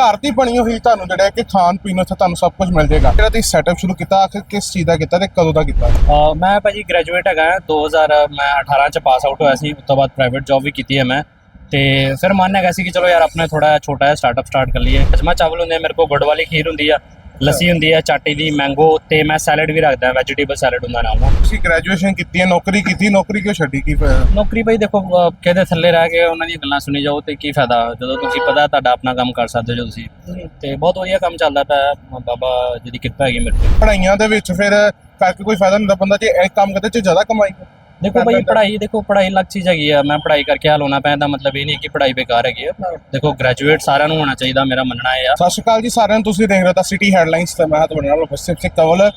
ਘਰ ਦੀ ਬਣੀ ਹੋਈ ਤੁਹਾਨੂੰ ਜਿਹੜਾ ਕਿ ਖਾਣ ਪੀਣ ਉੱਥੇ ਤੁਹਾਨੂੰ ਸਭ ਕੁਝ ਮਿਲ ਜਾਏਗਾ। ਜਿਹੜਾ ਤੁਸੀਂ ਸੈਟਅਪ ਸ਼ੁਰੂ ਕੀਤਾ, ਆਖਿਰ ਕਿਸ ਚੀਜ਼ ਦਾ ਕੀਤਾ ਤੇ ਕਦੋਂ ਦਾ ਕੀਤਾ? ਅਹ ਮੈਂ ਭਾਜੀ ਗ੍ਰੈਜੂਏਟ ਹੈਗਾ 2000 ਮੈਂ 18 ਚ ਪਾਸ ਆਊਟ ਹੋਇਆ ਸੀ, ਉਸ ਤੋਂ ਬਾਅਦ ਪ੍ਰਾਈਵੇਟ ਜੌਬ ਵੀ ਕੀਤੀ ਹੈ ਮੈਂ। ਤੇ ਫਿਰ ਮਨ ਹੈਗਾ ਸੀ ਕਿ ਚਲੋ ਯਾਰ ਆਪਣਾ ਥੋੜਾ ਛੋਟਾ ਜਿਹਾ ਸਟਾਰਟਅਪ ਸਟਾਰਟ ਕਰ ਲਈਏ। ਅਜਮਾ ਚਾਵਲ ਹੁੰਦੇ ਆ, ਮੇਰੇ ਕੋਲ ਗੁੜ ਵਾਲੀ ਖੀਰ ਹੁੰਦੀ ਆ। ਲੱਸੀ ਹੁੰਦੀ ਆ ਚਾਟੀ ਦੀ ਮੈਂਗੋ ਤੇ ਮੈਂ ਸੈਲਡ ਵੀ ਰੱਖਦਾ ਵੈਜੀਟੇਬਲ ਸੈਲਡ ਹੁੰਦਾ ਨਾਲ ਤੁਸੀਂ ਗ੍ਰੈਜੂਏਸ਼ਨ ਕੀਤੀ ਹੈ ਨੌਕਰੀ ਕੀਤੀ ਨੌਕਰੀ ਕਿਉਂ ਛੱਡੀ? ਕੀ ਫਿਰ ਨੌਕਰੀ ਭਾਈ ਦੇਖੋ ਅਹ ਕਿਹਦੇ ਥੱਲੇ ਰਹਿ ਕੇ ਉਹਨਾਂ ਦੀਆਂ ਗੱਲਾਂ ਸੁਣੀ ਜਾਓ ਤੇ ਕੀ ਫਾਇਦਾ? ਜਦੋਂ ਤੁਸੀਂ ਪਤਾ ਤੁਹਾਡਾ ਆਪਣਾ ਕੰਮ ਕਰ ਸਕਦੇ ਹੋ ਤੁਸੀਂ। ਤੇ ਬਹੁਤ ਵਧੀਆ ਕੰਮ ਚੱਲਦਾ ਪਿਆ ਹੈ। ਬਾਬਾ ਜੀ ਦੀ ਕਿਰਪਾ ਹੈਗੀ ਮੇਰੇ ਤੇ। ਪੜਾਈਆਂ ਦੇ ਵਿੱਚ ਫਿਰ ਕਰਕੇ ਕੋਈ ਫਾਇਦਾ ਨਹੀਂ ਹੁੰਦਾ ਬੰਦਾ ਜੇ ਇਹ ਕੰਮ ਕਰਦੇ ਚ ਜ਼ਿਆਦਾ ਕਮਾਈ। ਦੇਖੋ ਭਾਈ ਪੜ੍ਹਾਈ ਦੇਖੋ ਪੜ੍ਹਾਈ ਲੱਗ ਚੀਜ਼ ਹੈਗੀ ਆ ਮੈਂ ਪੜ੍ਹਾਈ ਕਰਕੇ ਹਾਲ ਹੋਣਾ ਪੈਂਦਾ ਮਤਲਬ ਇਹ ਨਹੀਂ ਕਿ ਪੜ੍ਹਾਈ ਬੇਕਾਰ ਹੈਗੀ ਆ। ਦੇਖੋ ਗ੍ਰੈਜੂਏਟ ਸਾਰਿਆਂ ਨੂੰ ਹੋਣਾ ਚਾਹੀਦਾ ਮੇਰਾ ਮੰਨਣਾ ਇਹ ਆ। ਸਤਿ ਸ਼੍ਰੀ ਅਕਾਲ ਜੀ ਸਾਰਿਆਂ ਨੂੰ ਤੁਸੀਂ ਦੇਖ ਰਹੇ ਹੋ ਤਾਂ ਸਿਟੀ ਹੈਡਲਾਈਨਸ ਤੇ ਮੈਂ ਤੁਹਾਡੇ ਨਾਲ ਉਪਸਥਿਤ ਸਿੰਘ ਕਵਲ।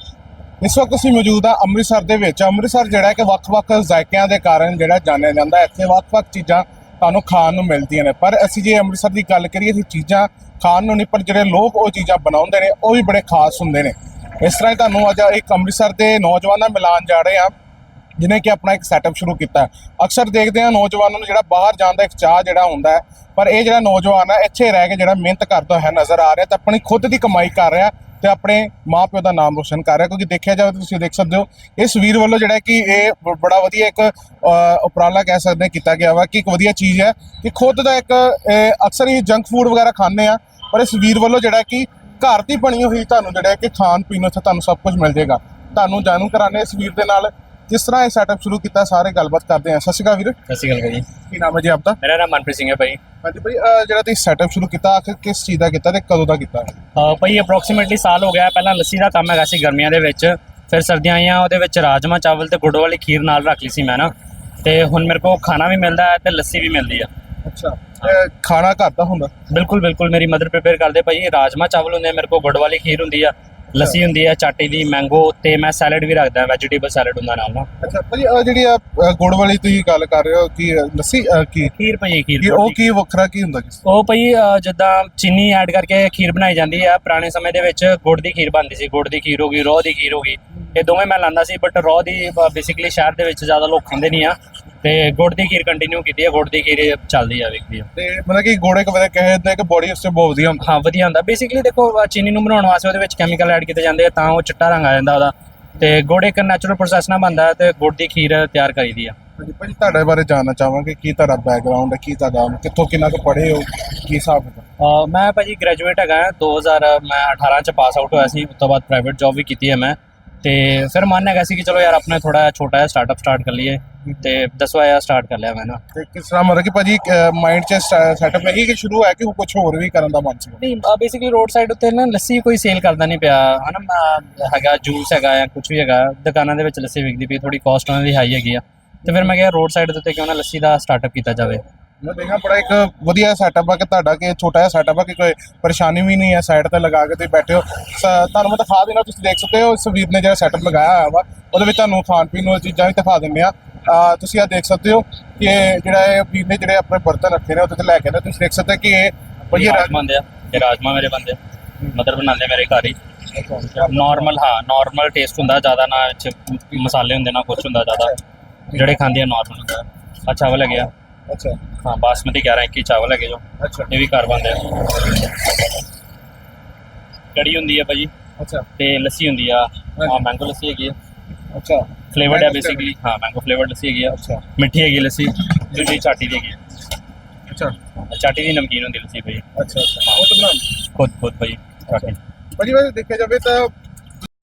ਇਸ ਵਕਤ ਅਸੀਂ ਮੌਜੂਦ ਹਾਂ ਅੰਮ੍ਰਿਤਸਰ ਦੇ ਵਿੱਚ। ਅੰਮ੍ਰਿਤਸਰ ਜਿਹੜਾ ਕਿ ਵੱਖ-ਵੱਖ ਜ਼ਾਇਕਿਆਂ ਦੇ ਕਾਰਨ ਜਿਹੜਾ ਜਾਣਿਆ ਜਾਂਦਾ ਇੱਥੇ ਵੱਖ-ਵੱਖ ਚੀਜ਼ਾਂ ਤੁਹਾਨੂੰ ਖਾਣ ਨੂੰ ਮਿਲਦੀਆਂ ਨੇ। ਪਰ ਅਸੀਂ ਜੇ ਅੰਮ੍ਰਿਤਸਰ ਦੀ ਗੱਲ ਕਰੀਏ ਅਸੀਂ ਚੀਜ਼ਾਂ ਖਾਣ ਨੂੰ ਨਹੀਂ ਪਰ ਜਿਹੜੇ ਲੋਕ ਉਹ ਚੀਜ਼ਾਂ ਬਣਾਉਂਦੇ ਨੇ ਉਹ ਵੀ ਬੜੇ ਖਾਸ ਹੁੰਦੇ ਨੇ। ਇਸ ਤਰ੍ਹਾਂ ਹੀ ਤੁਹਾਨੂੰ ਅੱਜ ਇੱਕ ਅੰਮ੍ਰਿਤਸਰ ਦੇ ਨੌਜਵਾਨਾਂ ਮਿਲਾਨ ਜਾ ਰਹੇ ਹਾਂ। ਜਿਨੇ ਕਿ ਆਪਣਾ ਇੱਕ ਸੈਟਅਪ ਸ਼ੁਰੂ ਕੀਤਾ। ਅਕਸਰ ਦੇਖਦੇ ਹਾਂ ਨੌਜਵਾਨਾਂ ਨੂੰ ਜਿਹੜਾ ਬਾਹਰ ਜਾਣ ਦਾ ਇੱਕ ਚਾਹ ਜਿਹੜਾ ਹੁੰਦਾ ਹੈ, ਪਰ ਇਹ ਜਿਹੜਾ ਨੌਜਵਾਨ ਹੈ, ਇੱਥੇ ਰਹਿ ਕੇ ਜਿਹੜਾ ਮਿਹਨਤ ਕਰਦਾ ਹੈ ਨਜ਼ਰ ਆ ਰਿਹਾ ਤੇ ਆਪਣੀ ਖੁਦ ਦੀ ਕਮਾਈ ਕਰ ਰਿਹਾ ਤੇ ਆਪਣੇ ਮਾਪਿਓ ਦਾ ਨਾਮ ਰੋਸ਼ਨ ਕਰ ਰਿਹਾ, ਕਿਉਂਕਿ ਦੇਖਿਆ ਜਾਵੇ ਤਾਂ ਤੁਸੀਂ ਦੇਖ ਸਕਦੇ ਹੋ, ਇਸ ਵੀਰ ਵੱਲੋਂ ਜਿਹੜਾ ਕਿ ਇਹ ਬ- ਬੜਾ ਵਧੀਆ ਇੱਕ ਉਪਰਾਲਾ ਕਹਿ ਸਕਦੇ ਹਾਂ ਕੀਤਾ ਗਿਆ ਵਾ ਕਿ ਇੱਕ ਵਧੀਆ ਚੀਜ਼ ਹੈ ਕਿ ਖੁਦ ਦਾ ਇੱਕ ਅਕਸਰ ਹੀ ਜੰਕ ਫੂਡ ਵਗੈਰਾ ਖਾਂਦੇ ਆ ਪਰ ਇਸ ਵੀਰ ਵੱਲੋਂ ਜਿਹੜਾ ਕਿ ਘਰ ਦੀ ਬਣੀ ਹੋਈ ਤੁਹਾਨੂੰ ਜਿਹੜਾ ਕਿ ਖਾਣ ਪੀਣ ਉੱਥੇ ਤੁਹਾਨੂੰ ਸਭ ਕੁਝ ਮਿਲ ਜਾਏਗਾ। ਤੁਹਾਨੂੰ ਜਾਣੂ ਕਰਾਣੇ ਇਸ ਵੀਰ ਦੇ ਨਾਲ। ਕਿਸ ਤਰ੍ਹਾਂ ਇਹ ਸੈਟਅਪ ਸ਼ੁਰੂ ਕੀਤਾ ਸਾਰੇ ਗੱਲਬਾਤ ਕਰਦੇ ਹਾਂ। ਸਤਿ ਸ਼੍ਰੀ ਅਕਾਲ ਵੀਰ। ਸਤਿ ਸ਼੍ਰੀ ਅਕਾਲ ਭਾਜੀ। ਕੀ ਨਾਮ ਹੈ ਜੀ ਆਪਦਾ? ਮੇਰਾ ਨਾਮ ਮਨਪ੍ਰੀਤ ਸਿੰਘ ਹੈ ਭਾਈ ਹਾਂਜੀ ਭਾਈ ਅਹ ਜਿਹੜਾ ਤੁਸੀਂ ਸੈਟਅਪ ਸ਼ੁਰੂ ਕੀਤਾ ਆਖਿਰ ਕਿਸ ਚੀਜ਼ ਦਾ ਕੀਤਾ ਤੇ ਕਦੋਂ ਦਾ ਕੀਤਾ? ਅਹ ਭਾਈ ਅਪਰੋਕਸੀਮੇਟਲੀ ਸਾਲ ਹੋ ਗਿਆ। ਪਹਿਲਾਂ ਲੱਸੀ ਦਾ ਕੰਮ ਹੈਗਾ ਸੀ ਗਰਮੀਆਂ ਦੇ ਵਿੱਚ। ਫਿਰ ਸਰਦੀਆਂ ਆਈਆਂ ਉਹਦੇ ਵਿੱਚ ਰਾਜਮਾ ਚਾਵਲ ਤੇ ਗੁੜ ਵਾਲੀ ਖੀਰ ਨਾਲ ਰੱਖ ਲਈ ਸੀ ਮੈਂ ਨਾ। ਤੇ ਹੁਣ ਮੇਰੇ ਕੋਲ ਖਾਣਾ ਵੀ ਮਿਲਦਾ ਹੈ ਤੇ ਲੱਸੀ ਵੀ ਮਿਲਦੀ ਆ। ਅੱਛਾ। ਖਾਣਾ ਘਰ ਦਾ ਹੁੰਦਾ? ਬਿਲਕੁਲ ਬਿਲਕੁਲ। ਮੇਰੀ ਮਦਰ ਪ੍ਰਿਪੇਅਰ ਕਰਦੇ ਭਾਈ। ਰਾਜਮਾ ਚਾਵਲ ਹੁੰਦੇ ਆ ਮੇਰੇ ਕੋਲ ਗੁੜ ਵਾਲੀ ਖੀਰ ਹੁੰਦੀ ਆ। ਲੱਸੀ ਹੁੰਦੀ ਆ ਚਾਟੀ ਦੀ ਮੈਂਗੋ ਤੇ ਮੈਂ ਸੈਲਡ ਵੀ ਰੱਖਦਾ ਵੈਜੀਟੇਬਲ ਸੈਲਡ ਹੁੰਦਾ ਨਾਲ ਨਾਲ। ਅੱਛਾ ਭਾਈ ਅਹ ਜਿਹੜੀ ਆ ਗੁੜ ਵਾਲੀ ਤੁਸੀਂ ਗੱਲ ਕਰ ਰਹੇ ਹੋ ਕਿ ਲੱਸੀ ਕੀ? ਖੀਰ ਭਾਈ ਕੀ ਖੀਰ ਉਹ ਕੀ ਵੱਖਰਾ ਕੀ ਹੁੰਦਾ ਕਿਸ ਉਹ ਭਾਈ ਜਿੱਦਾਂ ਚੀਨੀ ਐਡ ਕਰਕੇ ਖੀਰ ਬਣਾਈ ਜਾਂਦੀ ਆ ਪੁਰਾਣੇ ਸਮੇਂ ਦੇ ਵਿੱਚ ਗੁੜ ਦੀ ਖੀਰ ਬਣਦੀ ਸੀ ਗੁੜ ਦੀ ਖੀਰ ਹੋ ਗਈ ਰੋਹ ਦੀ ਖੀਰ ਹੋ ਗਈ। ਇਹ ਦੋਵੇਂ ਮੈਂ ਲਾਂਦਾ ਸੀ ਬਟ ਰੋਹ ਦੀ ਬੇਸਿਕਲੀ ਸ਼ਹਿਰ ਦੇ ਵਿੱਚ ਜ਼ਿਆਦਾ ਲੋਕ ਖਾਂਦੇ ਨਹੀਂ ਆ। ਤੇ ਗੁੜ ਦੀ ਖੀਰ ਕੰਟੀਨਿਊ ਕੀਤੀ ਹੈ ਗੁੜ ਦੀ ਖੀਰ ਚੱਲਦੀ ਆ ਵਿਕਦੀ ਆ। ਤੇ ਮਤਲਬ ਕਿ ਗੋੜੇ ਕਦੇ ਕਹੇ ਜਾਂਦੇ ਕਿ ਬੋਡੀ ਉਸਤੇ ਬਹੁਤ ਵਧੀਆ ਹੁੰਦਾ। ਹਾਂ ਵਧੀਆ ਹੁੰਦਾ। ਬੇਸਿਕਲੀ ਦੇਖੋ ਅਹ, ਚੀਨੀ ਨੂੰ ਬਣਾਉਣ ਵਾਸਤੇ ਉਹਦੇ ਵਿੱਚ ਕੈਮੀਕਲ ਐਡ ਕੀਤੇ ਜਾਂਦੇ ਆ ਤਾਂ ਉਹ ਚਿੱਟਾ ਰੰਗ ਆ ਜਾਂਦਾ ਉਹਦਾ। ਤੇ ਗੁੜ ਇੱਕ ਨੈਚੁਰਲ ਪ੍ਰੋਸੈਸ ਨਾਲ ਬਣਦਾ ਹੈ ਤੇ ਗੁੜ ਦੀ ਖੀਰ ਤਿਆਰ ਕਰੀਦੀ ਆ। ਹਾਂਜੀ ਭਾਈ ਤੁਹਾਡੇ ਬਾਰੇ ਜਾਣਨਾ ਚਾਹਾਂਗੇ ਕੀ ਤੁਹਾਡਾ ਬੈਕਗ੍ਰਾਉਂਡ ਹੈ ਕੀ ਤੁਹਾਡਾ ਕਿੱਥੋਂ ਕਿੰਨਾ ਕੁ ਪੜ੍ਹੇ ਹੋ ਕੀ ਹਿਸਾਬ ਹੈ ਅਹ ਮੈਂ ਭਾਜੀ ਗ੍ਰੈਜੂਏਟ ਹੈਗਾ 2000 ਮੈਂ 18 ਚ ਪਾਸ ਆਊਟ ਹੋਇਆ ਸੀ ਉਸ ਤੋਂ ਬਾਅਦ ਪ੍ਰਾਈਵੇਟ ਜੌਬ ਵੀ ਕੀਤੀ ਹੈ ਮੈਂ। ਤੇ ਫਿਰ ਮਨ ਹੈਗਾ ਸੀ ਕਿ ਚਲੋ ਯਾਰ ਆਪਣਾ ਥੋੜਾ ਛੋਟਾ ਜਿਹਾ ਸਟਾਰਟਅਪ ਸਟਾਰਟ ਕਰ ਲਈਏ ਤੇ ਦਸਵਾਂ ਜਿਹਾ ਸਟਾਰਟ ਕਰ ਲਿਆ ਮੈਂ ਨਾ ਤੇ ਕਿਸ ਤਰ੍ਹਾਂ ਮਤਲਬ ਕਿ ਭਾਜੀ ਮਾਈਂਡ 'ਚ ਸੈਟਅਪ ਹੈ ਕਿ ਸ਼ੁਰੂ ਹੈ ਕਿ ਕੁਝ ਹੋਰ ਵੀ ਕਰਨ ਦਾ ਮਨ ਸੀ ਨਹੀਂ ਬੇਸਿਕਲੀ ਰੋਡ ਸਾਈਡ ਉੱਤੇ ਨਾ ਲੱਸੀ ਕੋਈ ਸੇਲ ਕਰਦਾ ਨਹੀਂ ਪਿਆ। ਹਨਾ ਹੈਗਾ ਜੂਸ ਹੈਗਾ ਜਾਂ ਕੁਝ ਵੀ ਹੈਗਾ ਦੁਕਾਨਾਂ ਦੇ ਵਿੱਚ ਲੱਸੀ ਵਿਕਦੀ ਪਈ ਥੋੜੀ ਕਾਸਟ ਉਹਨਾਂ ਦੀ ਹਾਈ ਹੈਗੀ ਆ। ਤੇ ਫਿਰ ਮੈਂ ਕਿਹਾ ਰੋਡ ਸਾਈਡ ਦੇ ਉੱਤੇ ਕਿਉਂ ਨਾ ਲੱਸੀ ਦਾ ਸਟਾਰਟਅਪ ਕੀਤਾ ਜਾਵੇ। ਮੈਂ ਦੇਖਿਆ ਬੜਾ ਇੱਕ ਵਧੀਆ ਸੈਟਅਪ ਆ ਕਿ ਤੁਹਾਡਾ ਕਿ ਛੋਟਾ ਜਿਹਾ ਸੈਟਅਪ ਆ ਕਿ ਕੋਈ ਪਰੇਸ਼ਾਨੀ ਵੀ ਨਹੀਂ ਹੈ ਸਾਈਡ ਤੇ ਲਗਾ ਕੇ ਤੁਸੀਂ ਬੈਠੇ ਹੋ। ਸ- ਤੁਹਾਨੂੰ ਮੈਂ ਦਿਖਾ ਦੇਣਾ ਤੁਸੀਂ ਦੇਖ ਸਕਦੇ ਹੋ ਇਸ ਵੀਰ ਨੇ ਜਿਹੜਾ ਸੈਟਅਪ ਲਗਾਇਆ ਹੋਇਆ ਵਾ ਉਹਦੇ ਵਿੱਚ ਤੁਹਾਨੂੰ ਖਾਣ ਪੀਣ ਨੂੰ ਚੀਜ਼ਾਂ ਵੀ ਦਿਖਾ ਦਿੰਦੇ ਆ। ਆ ਤੁਸੀਂ ਆ ਦੇਖ ਸਕਦੇ ਹੋ ਕਿ ਜਿਹੜਾ ਇਹ ਵੀਰ ਨੇ ਜਿਹੜੇ ਆਪਣੇ ਬਰਤਨ ਰੱਖੇ ਨੇ ਉਹਦੇ ਤੇ ਲੈ ਕੇ ਨਾ ਤੁਸੀਂ ਦੇਖ ਸਕਦੇ ਹੋ ਕਿ ਇਹ ਵਧੀਆ ਰਾਜਮਾ ਬੰਦੇ ਆ ਇਹ ਰਾਜਮਾ ਮੇਰੇ ਬੰਦੇ। ਮਦਰ ਬਣਾਉਂਦੇ ਮੇਰੇ ਘਰ ਹੀ। ਨਾਰਮਲ ਹਾਂ ਨਾਰਮਲ ਟੇਸਟ ਹੁੰਦਾ ਜ਼ਿਆਦਾ ਨਾ ਇਹ 'ਚ ਮਸਾਲੇ ਹੁੰਦੇ ਨਾ ਕੁਝ ਹੁੰਦਾ ਜ਼ਿਆਦਾ। ਜਿਹੜੇ ਖਾਂਦੇ ਆ ਨਾਰਮਲ ਹੁੰਦਾ। ਆ ਚਾਵਲ ਅੱਛਾ। ਹਾਂ ਬਾਸਮਤੀ 11 21 ਚਾਵਲ ਹੈਗੇ ਜੋ। ਅੱਛਾ। ਇਹ ਵੀ ਘਰ ਬਣਦੇ ਆ। ਕੜੀ ਹੁੰਦੀ ਆ ਭਾਜੀ। ਅੱਛਾ। ਤੇ ਲੱਸੀ ਹੁੰਦੀ ਆ। ਆ ਮੈਂਗੋ ਲੱਸੀ ਹੈਗੀ ਆ। ਅੱਛਾ। ਫਲੇਵਰਡ ਹੈ Mango ਬੇਸਿਕਲੀ ਹਾਂ ਮੈਂਗੋ ਫਲੇਵਰਡ ਲੱਸੀ ਹੈਗੀ ਆ। ਅੱਛਾ। ਮਿੱਠੀ ਹੈਗੀ ਲੱਸੀ ਦੂਜੀ ਚਾਟੀ ਦੀ ਹੈਗੀ ਆ। ਅੱਛਾ। ਚਾਟੀ ਦੀ ਨਮਕੀਨ ਹੁੰਦੀ ਲੱਸੀ ਭਾਈ ਅੱਛਾ ਅੱਛਾ। ਉਹ ਤਾਂ ਬਣਾ ਖੁਦ ਖੁਦ ਭਾਈ ਚਾਟੀ। ਭਾਜੀ ਵੈਸੇ ਦੇਖਿਆ ਜਾਵੇ ਤਾਂ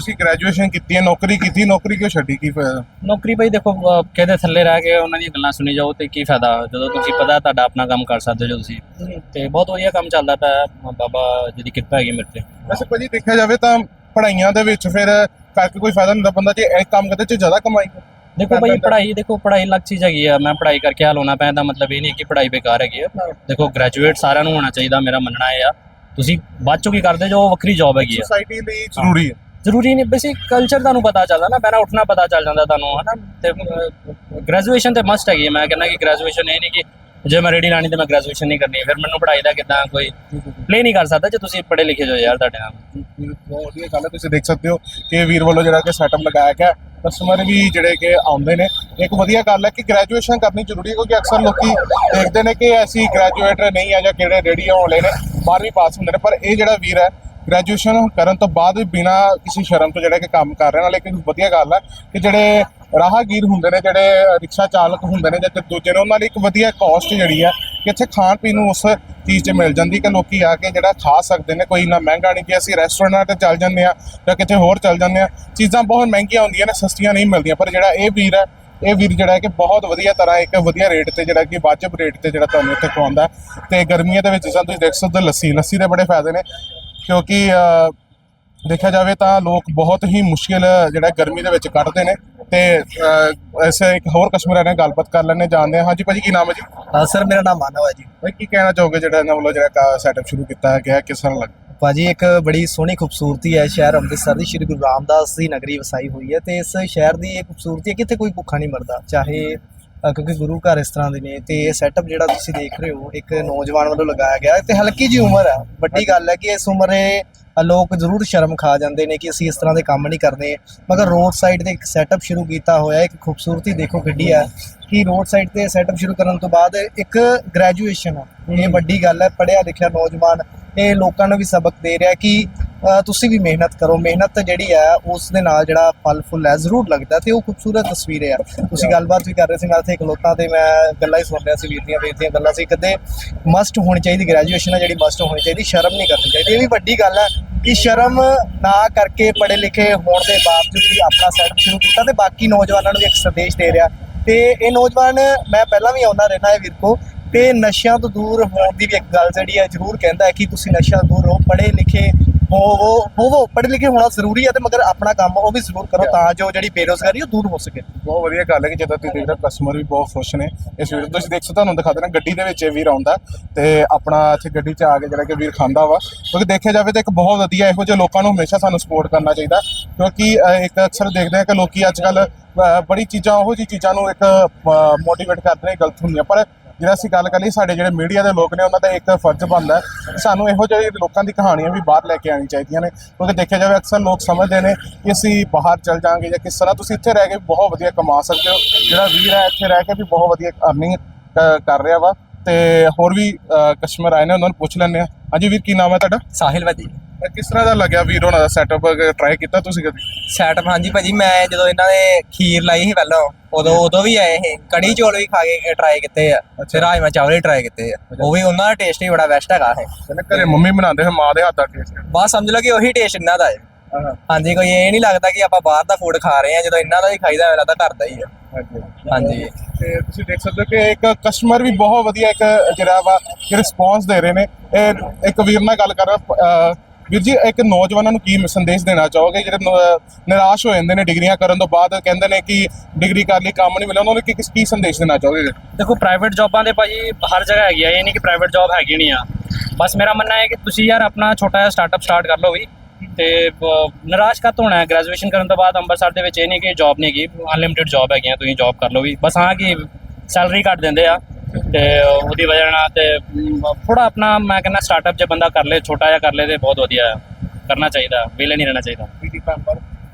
ਤੁਸੀਂ ਗ੍ਰੈਜੂਏਸ਼ਨ ਕੀਤੀ ਹੈ ਨੌਕਰੀ ਕੀਤੀ ਨੌਕਰੀ ਕਿਉਂ ਛੱਡੀ? ਕੀ ਫਾਇਦਾ? ਨੌਕਰੀ ਭਾਈ ਦੇਖੋ ਅਹ ਕਿਹਦੇ ਥੱਲੇ ਰਹਿ ਕੇ ਉਹਨਾਂ ਦੀਆਂ ਗੱਲਾਂ ਸੁਣੀ ਜਾਓ ਤੇ ਕੀ ਫਾਇਦਾ? ਜਦੋਂ ਤੁਸੀਂ ਪਤਾ ਤੁਹਾਡਾ ਆਪਣਾ ਕੰਮ ਕਰ ਸਕਦੇ ਹੋ ਤੁਸੀਂ। ਤੇ ਬਹੁਤ ਵਧੀਆ ਕੰਮ ਚੱਲਦਾ ਪਿਆ ਹੈ। ਬਾਬਾ ਜੀ ਦੀ ਕਿਰਪਾ ਹੈਗੀ ਮੇਰੇ ਤੇ। ਵੈਸੇ ਭਾਜੀ ਦੇਖਿਆ ਜਾਵੇ ਤਾਂ ਪੜਾਈਆਂ ਦੇ ਵਿੱਚ ਫਿਰ ਕਰਕੇ ਕੋਈ ਫਾਇਦਾ ਨਹੀਂ ਹੁੰਦਾ ਬੰਦਾ ਜੇ ਇਹ ਕੰਮ ਕਰਦੇ ਚ ਜ਼ਿਆਦਾ ਕਮਾਈ ਕਰੇ। ਦੇਖੋ ਭਾਈ ਪੜ੍ਹਾਈ ਦੇਖੋ ਪੜ੍ਹਾਈ ਲੱਗ ਚੀਜ਼ ਹੈਗੀ ਆ। ਮੈਂ ਪੜ੍ਹਾਈ ਕਰਕੇ ਹਾਲ ਹੋਣਾ ਪੈਂਦਾ ਮਤਲਬ ਇਹ ਨਹੀਂ ਕਿ ਪੜ੍ਹਾਈ ਬੇਕਾਰ ਹੈਗੀ ਆ। ਦੇਖੋ ਗ੍ਰੈਜੂਏਟ ਸਾਰਿਆਂ ਨੂੰ ਹੋਣਾ ਚਾਹੀਦਾ ਮੇਰਾ ਮੰਨਣਾ ਇਹ ਆ। ਤੁਸੀਂ ਬਾਅਦ ਚੋਂ ਕੀ ਕਰਦੇ ਜੋ ਉਹ ਵੱਖਰੀ ਜੌਬ ਹੈਗੀ ਆ। ਸੋਸਾਇਟੀ ਲਈ ਜ਼ਰੂਰੀ ਹੈ। ਜ਼ਰੂਰੀ ਨਹੀਂ ਬੇਸਿਕ ਕਲਚਰ ਤੁਹਾਨੂੰ ਪਤਾ ਚੱਲਦਾ ਨਾ, ਪਹਿਲਾਂ ਉੱਠਣਾ ਪਤਾ ਚੱਲ ਜਾਂਦਾ ਤੁਹਾਨੂੰ, ਹਨਾ ਤੇ ਗ੍ਰੈਜੂਏਸ਼ਨ ਤੇ ਮਸਟ ਹੈਗੀ ਹੈ। ਮੈਂ ਕਹਿੰਦਾ ਕਿ ਗ੍ਰੈਜੂਏਸ਼ਨ ਇਹ ਨਹੀਂ ਕਿ ਜੇ ਮੈਂ ਰੈਡੀ ਲਾਣੀ ਤੇ ਮੈਂ ਗ੍ਰੈਜੂਏਸ਼ਨ ਨਹੀਂ ਕਰਨੀ, ਫਿਰ ਮੈਨੂੰ ਪੜ੍ਹਾਈ ਦਾ ਕਿਦਾਂ ਕੋਈ ਪਲੇ ਨਹੀਂ ਕਰ ਸਕਦਾ ਜੇ ਤੁਸੀਂ ਪੜ੍ਹੇ ਲਿਖੇ ਜੋ ਯਾਰ ਤੁਹਾਡੇ ਨਾਲ ਬਹੁਤ ਵਧੀਆ ਗੱਲ ਹੈ, ਤੁਸੀਂ ਦੇਖ ਸਕਦੇ ਹੋ ਕਿ ਵੀਰ ਵੱਲੋਂ ਜਿਹੜਾ ਕਿ ਸੈਟਅਪ ਲਗਾਇਆ ਗਿਆ ਕਸਟਮਰ ਵੀ ਜਿਹੜੇ ਕਿ ਆਉਂਦੇ ਨੇ ਇੱਕ ਵਧੀਆ ਗੱਲ ਹੈ ਕਿ ਗ੍ਰੈਜੂਏਸ਼ਨ ਕਰਨੀ ਜ਼ਰੂਰੀ ਹੈ, ਕਿਉਂਕਿ ਅਕਸਰ ਲੋਕੀ ਦੇਖਦੇ ਨੇ ਕਿ ਅਸੀਂ ਗ੍ਰੈਜੂਏਟ ਨਹੀਂ ਆ ਜਾਂ ਕਿਹੜੇ ਰੈਡੀ ਹੋਣ ਵਾਲੇ ਨੇ 12ਵੀਂ ਪਾਸ ਹੁੰਦੇ ਨੇ, ਪਰ ਇਹ ਜਿਹੜਾ ਵੀਰ ਹੈ ਗ੍ਰੈਜੂਏਸ਼ਨ ਕਰਨ ਤੋਂ ਬਾਅਦ ਵੀ ਬਿਨਾ ਕਿਸੇ ਸ਼ਰਮ ਤੋਂ ਜਿਹੜਾ ਕਿ ਕੰਮ ਕਰ ਰਹੇ ਨਾਲ ਇੱਕ ਵਧੀਆ ਗੱਲ ਹੈ ਕਿ ਜਿਹੜੇ ਰਾਹਗੀਰ ਹੁੰਦੇ ਨੇ, ਜਿਹੜੇ ਰਿਕਸ਼ਾ ਚਾਲਕ ਹੁੰਦੇ ਨੇ ਜਾਂ ਦੂਜੇ ਨੇ, ਉਹਨਾਂ ਲਈ ਇੱਕ ਵਧੀਆ ਕਾਸਟ ਜਿਹੜੀ ਹੈ ਕਿ ਇੱਥੇ ਖਾਣ ਪੀਣ ਨੂੰ ਉਸ ਚੀਜ਼ 'ਚ ਮਿਲ ਜਾਂਦੀ ਕਿ ਲੋਕੀ ਆ ਕੇ ਜਿਹੜਾ ਖਾ ਸਕਦੇ ਨੇ, ਕੋਈ ਇੰਨਾ ਮਹਿੰਗਾ ਨਹੀਂ ਕਿ ਅਸੀਂ ਰੈਸਟੋਰੈਂਟਾਂ ਤੇ ਚੱਲ ਜਾਂਦੇ ਆ ਜਾਂ ਕਿਤੇ ਹੋਰ ਚੱਲ ਜਾਂਦੇ ਆ ਚੀਜ਼ਾਂ ਬਹੁਤ ਮਹਿੰਗੀਆਂ ਹੁੰਦੀਆਂ ਨੇ, ਸਸਤੀਆਂ ਨਹੀਂ ਮਿਲਦੀਆਂ, ਪਰ ਜਿਹੜਾ ਇਹ ਵੀਰ ਹੈ, ਇਹ ਵੀਰ ਜਿਹੜਾ ਹੈ ਕਿ ਬਹੁਤ ਵਧੀਆ ਤਰ੍ਹਾਂ ਇੱਕ ਵਧੀਆ ਰੇਟ ਤੇ ਜਿਹੜਾ ਕਿ ਵਾਜਬ ਰੇਟ ਤੇ ਜਿਹੜਾ ਤੁਹਾਨੂੰ ਇੱਥੇ ਖਵਾਉਂਦਾ ਤੇ ਗਰਮੀਆਂ ਦੇ ਵਿੱਚ ਜਿਵੇਂ ਤੁਸੀਂ ਦੇਖ ਸਕਦੇ ਹੋ, ਲੱਸੀ ਲੱਸੀ ਦੇ ਬੜੇ ਫਾਇਦੇ ਨੇ। ਕਿਉਂਕਿ ਦੇਖਿਆ ਜਾਵੇ ਤਾਂ ਲੋਕ ਬਹੁਤ ਹੀ ਮੁਸ਼ਕਿਲ ਜਿਹੜਾ ਗਰਮੀ ਦੇ ਵਿੱਚ ਕੱਢਦੇ ਨੇ ਤੇ ਐਸੇ ਇੱਕ ਹੋਰ ਕਸਟਮਰ ਨਾਲ ਗੱਲਬਾਤ ਕਰ ਲੈਣੇ ਜਾਣਦੇ ਹਾਂ। ਹਾਂਜੀ ਭਾਜੀ ਕੀ ਨਾਮ ਹੈ ਜੀ? ਹਾਂ ਸਰ ਮੇਰਾ ਨਾਮ ਮਾਨਵ ਹੈ ਜੀ। ਭਾਈ ਕੀ ਕਹਿਣਾ ਚਾਹੋਗੇ ਜਿਹੜਾ ਇਹਨਾਂ ਵੱਲੋਂ ਜਿਹੜਾ ਸੈਟਅਪ ਸ਼ੁਰੂ ਕੀਤਾ ਗਿਆ ਕਿਸ ਤਰ੍ਹਾਂ ਲੱਗ? ਭਾਜੀ ਇੱਕ ਬੜੀ ਸੋਹਣੀ ਖੂਬਸੂਰਤੀ ਹੈ ਸ਼ਹਿਰ ਅੰਮ੍ਰਿਤਸਰ ਦੀ ਸ਼੍ਰੀ ਗੁਰੂ ਰਾਮਦਾਸ ਦੀ ਨਗਰੀ ਵਸਾਈ ਹੋਈ ਹੈ ਤੇ ਇਸ ਸ਼ਹਿਰ ਦੀ ਇਹ ਖੂਬਸੂਰਤੀ ਹੈ ਕਿ ਇੱਥੇ ਕੋਈ ਭੁੱਖਾ ਨਹੀਂ ਮਰਦਾ ਚਾਹੇ ਕਿਉਂਕਿ ਗੁਰੂ ਘਰ ਇਸ ਤਰ੍ਹਾਂ ਦੇ ਨੇ ਤੇ ਇਹ ਸੈਟਅਪ ਜਿਹੜਾ ਤੁਸੀਂ ਦੇਖ ਰਹੇ ਹੋ ਇੱਕ ਨੌਜਵਾਨ ਵੱਲੋਂ ਲਗਾਇਆ ਗਿਆ। ਤੇ ਹਲਕੀ ਜੀ ਉਮਰ ਹੈ ਵੱਡੀ ਗੱਲ ਹੈ ਕਿ ਇਸ ਉਮਰੇ ਲੋਕ ਜ਼ਰੂਰ ਸ਼ਰਮ ਖਾ ਜਾਂਦੇ ਨੇ ਕਿ ਅਸੀਂ ਇਸ ਤਰ੍ਹਾਂ ਦੇ ਕੰਮ ਨਹੀਂ ਕਰਦੇ। ਮਗਰ ਰੋਡ ਸਾਈਡ ਤੇ ਇੱਕ ਸੈਟਅਪ ਸ਼ੁਰੂ ਕੀਤਾ ਹੋਇਆ ਇੱਕ ਖੂਬਸੂਰਤੀ ਦੇਖੋ ਕਿੱਡੀ ਹੈ ਕਿ ਰੋਡ ਸਾਈਡ ਤੇ ਸੈਟਅਪ ਸ਼ੁਰੂ ਕਰਨ ਤੋਂ ਬਾਅਦ ਇੱਕ ਗ੍ਰੈਜੂਏਸ਼ਨ ਇਹ ਵੱਡੀ ਗੱਲ ਹੈ ਪੜ੍ਹਿਆ ਲਿਖਿਆ ਨੌਜਵਾਨ ਇਹ ਲੋਕਾਂ ਨੂੰ ਵੀ ਸਬਕ ਦੇ ਰਿਹਾ ਕਿ ਤੁਸੀਂ ਵੀ ਮਿਹਨਤ ਕਰੋ। ਮਿਹਨਤ ਜਿਹੜੀ ਹੈ ਉਸ ਦੇ ਨਾਲ ਜਿਹੜਾ ਫਲ ਫੁੱਲ ਹੈ ਜ਼ਰੂਰ ਲੱਗਦਾ ਤੇ ਉਹ ਖੂਬਸੂਰਤ ਤਸਵੀਰ ਹੈ। ਤੁਸੀਂ ਗੱਲਬਾਤ ਵੀ ਕਰ ਰਹੇ ਸੀ ਮੈਂ ਇੱਥੇ ਇਕਲੌਤਾ ਤੇ ਮੈਂ ਗੱਲਾਂ ਹੀ ਸੁਣ ਰਿਹਾ ਸੀ ਵੀਰ ਦੀਆਂ ਵੀਰ ਦੀਆਂ ਗੱਲਾਂ ਸੀ। ਕਦੇ ਮਸਟ ਹੋਣੀ ਚਾਹੀਦੀ ਗ੍ਰੈਜੂਏਸ਼ਨ ਹੈ ਜਿਹੜੀ ਮਸਟ ਹੋਣੀ ਚਾਹੀਦੀ ਸ਼ਰਮ ਨਹੀਂ ਕਰਨੀ ਚਾਹੀਦੀ। ਇਹ ਵੀ ਵੱਡੀ ਗੱਲ ਹੈ ਕਿ ਸ਼ਰਮ ਨਾ ਕਰਕੇ ਪੜ੍ਹੇ ਲਿਖੇ ਹੋਣ ਦੇ ਬਾਵਜੂਦ ਵੀ ਆਪਣਾ ਸੈਟਅਪ ਸ਼ੁਰੂ ਕੀਤਾ ਤੇ ਬਾਕੀ ਨੌਜਵਾਨਾਂ ਨੂੰ ਵੀ ਇੱਕ ਸੰਦੇਸ਼ ਦੇ ਰਿਹਾ। ਤੇ ਇਹ ਨੌਜਵਾਨ ਮੈਂ ਪਹਿਲਾਂ ਵੀ ਆਉਂਦਾ ਰਹਿਣਾ ਹੈ ਵੀਰ ਕੋ ਤੇ ਨਸ਼ਿਆਂ ਤੋਂ ਦੂਰ ਹੋਣ ਦੀ ਵੀ ਇੱਕ ਗੱਲ ਜਿਹੜੀ ਹੈ ਜ਼ਰੂਰ ਕਹਿੰਦਾ ਹੈ ਕਿ ਤੁਸੀਂ ਨਸ਼ਿਆਂ ਤੋਂ ਦੂਰ ਰਹੋ ਪੜ੍ਹੇ ਲਿਖੇ ਹੋਵੋ ਹੋਵੋ ਪੜ੍ਹੇ ਲਿਖੇ ਹੋਣਾ ਜ਼ਰੂਰੀ ਹੈ ਤੇ ਮਗਰ ਆਪਣਾ ਕੰਮ ਉਹ ਵੀ ਜ਼ਰੂਰ ਕਰੋ ਤਾਂ ਜੋ ਜਿਹੜੀ ਬੇਰੋਜ਼ਗਾਰੀ ਉਹ ਦੂਰ ਹੋ ਸਕੇ। ਬਹੁਤ ਵਧੀਆ ਗੱਲ ਹੈ ਕਿ ਜਦੋਂ ਤੁਸੀਂ ਦੇਖ ਰਹੇ ਕਸਟਮਰ ਵੀ ਬਹੁਤ ਖੁਸ਼ ਨੇ। ਇਸ ਵੀਡੀਓ ਤੁਸੀਂ ਦੇਖ ਸਕਦੇ ਤੁਹਾਨੂੰ ਦਿਖਾ ਦੇਣਾ ਗੱਡੀ ਦੇ ਵਿੱਚ ਇਹ ਵੀਰ ਆਉਂਦਾ ਤੇ ਆਪਣਾ ਇੱਥੇ ਗੱਡੀ 'ਚ ਆ ਕੇ ਜਿਹੜਾ ਕਿ ਵੀਰ ਖਾਂਦਾ ਵਾ। ਕਿਉਂਕਿ ਦੇਖਿਆ ਜਾਵੇ ਤਾਂ ਇੱਕ ਬਹੁਤ ਵਧੀਆ ਇਹੋ ਜਿਹੇ ਲੋਕਾਂ ਨੂੰ ਹਮੇਸ਼ਾ ਸਾਨੂੰ ਸਪੋਰਟ ਕਰਨਾ ਚਾਹੀਦਾ। ਕਿਉਂਕਿ ਇੱਕ ਅਕਸਰ ਦੇਖਦੇ ਹਾਂ ਕਿ ਲੋਕੀ ਅੱਜ ਕੱਲ ਬੜੀ ਚੀਜ਼ਾਂ ਉਹੋ ਜਿਹੀ ਚੀਜ਼ਾਂ ਨੂੰ ਇੱਕ ਮੋਟੀਵੇਟ ਕਰਦੇ ਨੇ ਗਲਤ ਹੁੰਦੀਆਂ। ਪਰ ਜਿਹੜਾ ਅਸੀਂ ਗੱਲ ਕਰ ਕਰੀਏ ਸਾਡੇ ਜਿਹੜੇ ਮੀਡੀਆ ਦੇ ਲੋਕ ਨੇ, ਉਹਨਾਂ ਦਾ ਇੱਕ ਫਰਜ਼ ਬਣਦਾ ਸਾਨੂੰ ਇਹੋ ਜਿਹੇ ਲੋਕਾਂ ਦੀ ਕਹਾਣੀਆਂ ਵੀ ਬਾਹਰ ਲੈ ਕੇ ਆਉਣੀ ਚਾਹੀਦੀਆਂ ਨੇ, ਕਿਉਂਕਿ ਦੇਖਿਆ ਜਾਵੇ ਅਕਸਰ ਲੋਕ ਸਮਝਦੇ ਨੇ ਕਿ ਅਸੀਂ ਬਾਹਰ ਚਲ ਜਾਾਂਗੇ ਜਾਂ ਕਿਸ ਤਰ੍ਹਾਂ ਤੁਸੀਂ ਇੱਥੇ ਰਹਿ ਕੇ ਵੀ ਬਹੁਤ ਵਧੀਆ ਕਮਾ ਸਕਦੇ ਹੋ। ਜਿਹੜਾ ਵੀਰ ਹੈ ਇੱਥੇ ਰਹਿ ਕੇ ਵੀ ਬਹੁਤ ਵਧੀਆ ਅਰਨਿੰਗ ਕਰ ਰਿਹਾ ਵਾ। ਤੇ ਹੋਰ ਵੀ ਕਸਟਮਰ ਆਏ ਨੇ, ਉਹਨਾਂ ਨੂੰ ਪੁੱਛ ਲੈਂਦੇ ਆ ਹਾਂਜੀ ਵੀਰ, ਕੀ ਨਾਮ ਹੈ ਤੁਹਾਡਾ? ਸਾਹਿਲ ਭਾਜੀ ਕਿਸ ਤਰ੍ਹਾਂ ਦਾ ਲੱਗਿਆ ਵੀਰ ਹੋਣਾ ਦਾ ਸੈਟਅਪ ਟਰਾਈ ਕੀਤਾ ਤੁਸੀਂ ਕਦੀ? ਸੈਟਅਪ ਹਾਂਜੀ ਭਾਜੀ ਮੈਂ ਜਦੋਂ ਇਹਨਾਂ ਦੇ ਖੀਰ ਲਾਈ ਸੀ ਪਹਿਲਾਂ ਉਦੋਂ ਉਦੋਂ ਵੀ ਆਏ ਇਹ ਕੜੀ ਚੌਲ ਵੀ ਖਾ ਕੇ ਟਰਾਈ ਕੀਤੇ ਆ। ਤੇ ਰਾਜਮਾ ਚਾਵਲ ਵੀ ਟਰਾਈ ਕੀਤੇ ਆ। ਉਹ ਵੀ ਉਹਨਾਂ ਦਾ ਟੇਸਟ ਹੀ ਬੜਾ ਬੈਸਟ ਹੈਗਾ ਹੈ ਕਹਿੰਦੇ ਘਰੇ ਮੰਮੀ ਬਣਾਉਂਦੇ ਹੈ ਮਾਂ ਦੇ ਹੱਥ ਦਾ ਟੇਸਟ ਬਸ ਸਮਝ ਲਓ ਕਿ ਉਹੀ ਟੇਸਟ ਇਹਨਾਂ ਦਾ ਹੈ। ਹਾਂਜੀ ਕੋਈ ਇਹ ਨਹੀਂ ਲੱਗਦਾ ਕਿ ਆਪਾਂ ਬਾਹਰ ਦਾ ਫੂਡ ਖਾ ਰਹੇ ਆ ਜਦੋਂ ਇਹਨਾਂ ਦਾ ਹੀ ਖਾਈਦਾ ਹੋਇਆ ਲੱਗਦਾ ਘਰ ਦਾ ਹੀ ਆ। ਹਾਂਜੀ। ਤੇ ਤੁਸੀਂ ਦੇਖ ਸਕਦੇ ਹੋ ਕਿ ਇੱਕ ਕਸਟਮਰ ਵੀ ਬਹੁਤ ਵਧੀਆ ਇੱਕ ਜਿਹੜਾ ਵਾ ਰਿਸਪੌਂਸ ਦੇ ਰਹੇ ਨੇ। ਇਹ ਇੱਕ ਵੀਰ ਨਾਲ ਗੱਲ ਕਰ ਰਿਹਾ ਅਹ ਵੀਰ ਜੀ, ਇੱਕ ਨੌਜਵਾਨਾਂ ਨੂੰ ਕੀ ਸੰਦੇਸ਼ ਦੇਣਾ ਚਾਹੋਗੇ? ਜਿਹੜੇ ਨਿਰਾਸ਼ ਹੋ ਜਾਂਦੇ ਨੇ ਡਿਗਰੀਆਂ ਕਰਨ ਤੋਂ ਬਾਅਦ, ਕਹਿੰਦੇ ਨੇ ਕਿ ਡਿਗਰੀ ਕਰ ਲਈ ਕੰਮ ਨਹੀਂ ਮਿਲਿਆ, ਉਹਨਾਂ ਨੂੰ ਕੀ ਕੀ ਸੰਦੇਸ਼ ਦੇਣਾ ਚਾਹੋਗੇ? ਦੇਖੋ ਪ੍ਰਾਈਵੇਟ ਜੌਬਾਂ ਦੇ ਭਾਜੀ ਹਰ ਜਗ੍ਹਾ ਹੈਗੀ ਆ, ਇਹ ਨਹੀਂ ਕਿ ਪ੍ਰਾਈਵੇਟ ਜੌਬ ਹੈਗੀ ਨਹੀਂ ਆ। ਬਸ ਮੇਰਾ ਮੰਨਣਾ ਹੈ ਕਿ ਤੁਸੀਂ ਯਾਰ ਆਪਣਾ ਛੋਟਾ ਜਿਹਾ ਸਟਾਰਟਅਪ ਸਟਾਰਟ ਕਰ ਲਓ ਵੀ ਤੇ ਨਿਰਾਸ਼ ਕਾ ਹੋਣਾ ਹੈ? ਗ੍ਰੈਜੂਏਸ਼ਨ ਕਰਨ ਤੋਂ ਬਾਅਦ ਅੰਮ੍ਰਿਤਸਰ ਦੇ ਵਿੱਚ ਇਹ ਨਹੀਂ ਕਿ ਜੌਬ ਨਹੀਂ ਹੈਗੀ ਅਨਲਿਮਿਟਿਡ ਜੌਬ ਹੈਗੀਆਂ, ਤੁਸੀਂ ਜੌਬ ਕਰ ਲਓ ਵੀ। ਬਸ ਹਾਂ ਕਿ ਸੈਲਰੀ ਘੱਟ ਦਿੰਦੇ ਆ। ਤੇ ਉਹਦੀ ਵਜ੍ਹਾ ਨਾਲ ਤੇ ਥੋੜਾ ਆਪਣਾ ਮੈਂ ਕਹਿੰਦਾ ਸਟਾਰਟਅਪ ਜੇ ਬੰਦਾ ਕਰ ਲੇ, ਛੋਟਾ ਜਿਹਾ ਕਰ ਲੇ ਤੇ ਬਹੁਤ ਵਧੀਆ ਹੈ ਕਰਨਾ ਚਾਹੀਦਾ, ਵਿਹਲੇ ਨਹੀਂ ਰਹਿਣਾ ਚਾਹੀਦਾ।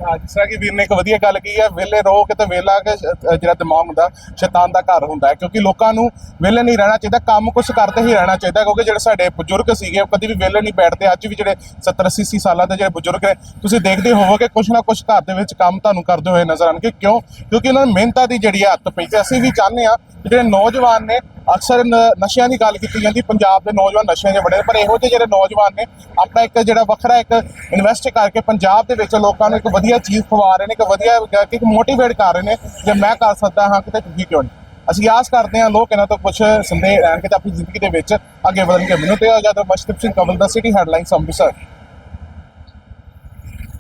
ਹਾਂ ਜਿਸ ਤਰ੍ਹਾਂ ਕਿ ਵੀਰ ਨੇ ਇੱਕ ਵਧੀਆ ਗੱਲ ਕੀ ਹੈ, ਵਿਹਲੇ ਰਹੋ ਕਿਤੇ ਵਿਹਲਾ ਕੇ ਜਿਹੜਾ ਦਿਮਾਗ ਹੁੰਦਾ, ਸ਼ੈਤਾਨ ਦਾ ਘਰ ਹੁੰਦਾ ਹੈ, ਕਿਉਂਕਿ ਲੋਕਾਂ ਨੂੰ ਵਿਹਲੇ ਨਹੀਂ ਰਹਿਣਾ ਚਾਹੀਦਾ, ਕੰਮ ਕੁਝ ਕਰਦੇ ਹੀ ਰਹਿਣਾ ਚਾਹੀਦਾ, ਕਿਉਂਕਿ ਜਿਹੜੇ ਸਾਡੇ ਬਜ਼ੁਰਗ ਸੀਗੇ, ਉਹ ਕਦੀ ਵੀ ਵਿਹਲੇ ਨਹੀਂ ਬੈਠਦੇ, ਅੱਜ ਵੀ ਜਿਹੜੇ 70 80 ਸਾਲਾਂ ਦੇ ਜਿਹੜੇ ਬਜ਼ੁਰਗ ਨੇ, ਤੁਸੀਂ ਦੇਖਦੇ ਹੋਵੋਗੇ ਕੁਝ ਨਾ ਕੁਝ ਘਰ ਦੇ ਵਿੱਚ ਕੰਮ ਤੁਹਾਨੂੰ ਕਰਦੇ ਹੋਏ ਨਜ਼ਰ ਆਉਣਗੇ, ਕਿਉਂ? ਕਿਉਂਕਿ ਉਹਨਾਂ ਨੂੰ ਮਿਹਨਤਾਂ ਦੀ ਜਿਹੜੀ ਹੱਥ ਪਈ ਤੇ ਅਸੀਂ ਵੀ ਚਾਹੁੰਦੇ ਆ ਜਿਹੜੇ ਨੌਜਵਾਨ ਨੇ ਅਕਸਰ ਨਸ਼ਿਆਂ ਦੀ ਗੱਲ ਕੀਤੀ ਜਾਂਦੀ ਪੰਜਾਬ ਦੇ ਨੌਜਵਾਨ ਨਸ਼ਿਆਂ ਦੇ ਬੜੇ ਨੇ, ਪਰ ਇਹੋ ਜਿਹੇ ਜਿਹੜੇ ਨੌਜਵਾਨ ਨੇ ਆਪਣਾ ਇੱਕ ਜਿਹੜਾ ਵੱਖਰਾ ਇੱਕ ਇਨਵੈਸਟ ਕਰਕੇ ਪੰਜਾਬ ਦੇ ਵਿੱਚ ਲੋਕਾਂ ਨੂੰ ਇੱਕ ਵਧੀਆ ਚੀਜ਼ ਖਵਾ ਰਹੇ ਨੇ ਇੱਕ ਵਧੀਆ ਇੱਕ ਮੋਟੀਵੇਟ ਕਰ ਰਹੇ ਨੇ ਜੇ ਮੈਂ ਕਰ ਸਕਦਾ ਹਾਂ ਕਿਤੇ ਤੁਸੀਂ ਕਿਉਂ ਨਹੀਂ? ਅਸੀਂ ਆਸ ਕਰਦੇ ਹਾਂ ਲੋਕ ਇਹਨਾਂ ਤੋਂ ਕੁਝ ਸੰਦੇਸ਼ ਲੈਣਗੇ ਤੇ ਆਪਣੀ ਜ਼ਿੰਦਗੀ ਦੇ ਵਿੱਚ ਅੱਗੇ ਵਧਣਗੇ। ਮੈਨੂੰ ਤੇ ਜ਼ਿਆਦਾ ਮਸ਼ਤਬ ਸਿੰਘ ਕਮਲ ਦਾ ਸਿਟੀ ਹੈਡਲਾਈਨਸ ਅੰਮ੍ਰਿਤਸਰ।